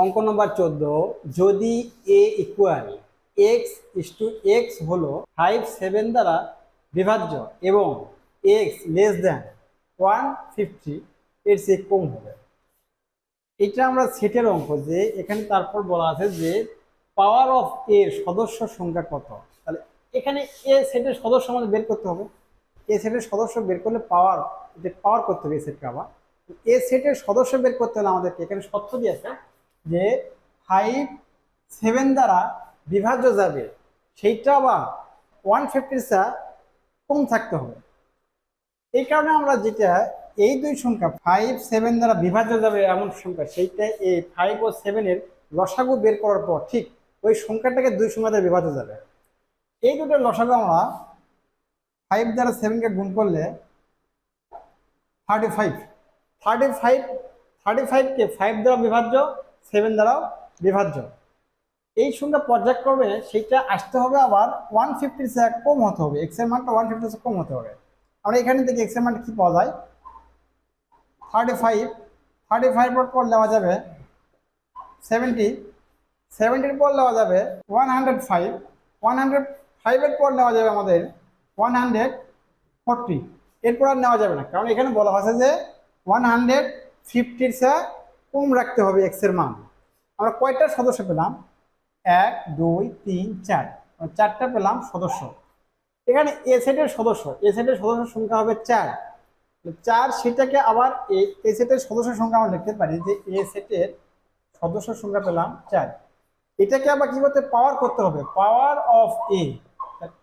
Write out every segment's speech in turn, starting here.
অঙ্ক নম্বর চোদ্দ, যদি A equal X is two X হলো ফাইভ সেভেন দ্বারা বিভাজ্য এবং X less than one fifty এর চেয়ে কম হবে। এটা আমরা সেটের অঙ্ক যে এখানে তারপর বলা আছে যে পাওয়ার অফ এর সদস্য সংখ্যা কত? তাহলে এখানে এ সেটের সদস্য আমাদের বের করতে হবে। এ সেটের সদস্য বের করলে পাওয়ার পাওয়ার করতে হবে এ সেটকে আবার। এ সেটের সদস্য বের করতে হলে আমাদেরকে এখানে শর্ত দিয়েছে যে ফাইভ সেভেন দ্বারা বিভাজ্য যাবে, সেইটা আবার ওয়ান ফিফটির কম থাকতে হবে। এই কারণে আমরা যেটা, এই দুই সংখ্যা ফাইভ সেভেন দ্বারা বিভাজ্য যাবে এমন সংখ্যা, সেইটা এই ফাইভ ও সেভেনের লসাগু বের করার পর ঠিক ওই সংখ্যাটাকে দুই সংখ্যা দ্বারা বিভাজ্য যাবে। এই দুটো লসাগু আমরা ফাইভ দ্বারা সেভেনকে গুণ করলে thirty five thirty five thirty ফাইভকে five দ্বারা বিভাজ্য সেভেন দ্বারাও বিভাজ্য। এই সংখ্যা পর্যায়ক্রমে সেইটা আসতে হবে আবার ওয়ান ফিফটির চেয়ে কম হতে হবে। এক্সের মানটা ওয়ান ফিফটির কম হতে হবে। আমরা এখানে থেকে এক্সের মানটা কি পাওয়া যায়? থার্টি ফাইভ থার্টি ফাইভ পর নেওয়া যাবে সেভেন্টি সেভেন্টির পর নেওয়া যাবে one hundred five one hundred ফাইভের পর নেওয়া যাবে আমাদের ওয়ান হান্ড্রেড ফোরটি এরপর আর নেওয়া যাবে না। কারণ এখানে বলা হয়েছে যে ওয়ান হান্ড্রেড ফিফটির চেয়ে কম রাখতে হবে এক্সের মান। আমরা কয়টা সদস্য পেলাম? এক, দুই, তিন, চার। চারটা পেলাম সদস্য। এখানে এ সেটের সদস্য। এ সেটের সদস্য সংখ্যা হবে চার। চার সেটাকে আবার এ সেটের সদস্য সংখ্যা আমরা লিখতে পারি যে এ সেটের সদস্য সংখ্যা পেলাম চার। এটাকে আবার কি করতে পাওয়ার করতে হবে। পাওয়ার অফ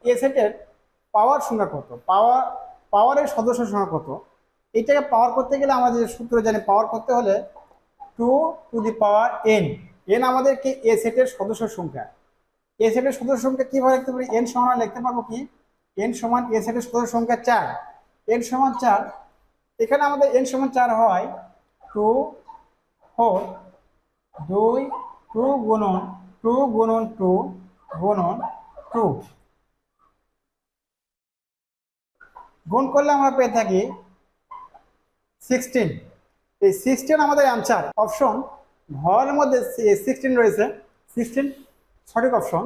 এ সেটের পাওয়ার সংখ্যা কত? পাওয়ার পাওয়ারের সদস্য সংখ্যা কত? এটাকে পাওয়ার করতে গেলে আমাদের সূত্র জানি। পাওয়ার করতে হলে two two the power N. N আমাদেরকে এ সেটের সদস্য সংখ্যা। এ সেটের সদস্য সংখ্যা কীভাবে লিখতে পারি? এন সমান লিখতে পারব কি? এন সমান এ সেটের সদস্য সংখ্যা চার। এন সমান চার, এখানে আমাদের এন সমান চার হয় টু ফোর দুই টু গুণন টু গুণন টু গুণন টু। গুণ করলে আমরা পেয়ে থাকি সিক্সটিন। এই সিক্সটিন আমাদের অ্যান্সার অপশন ঘরের মধ্যে সিক্সটিন রয়েছে। সিক্সটিন সঠিক অপশন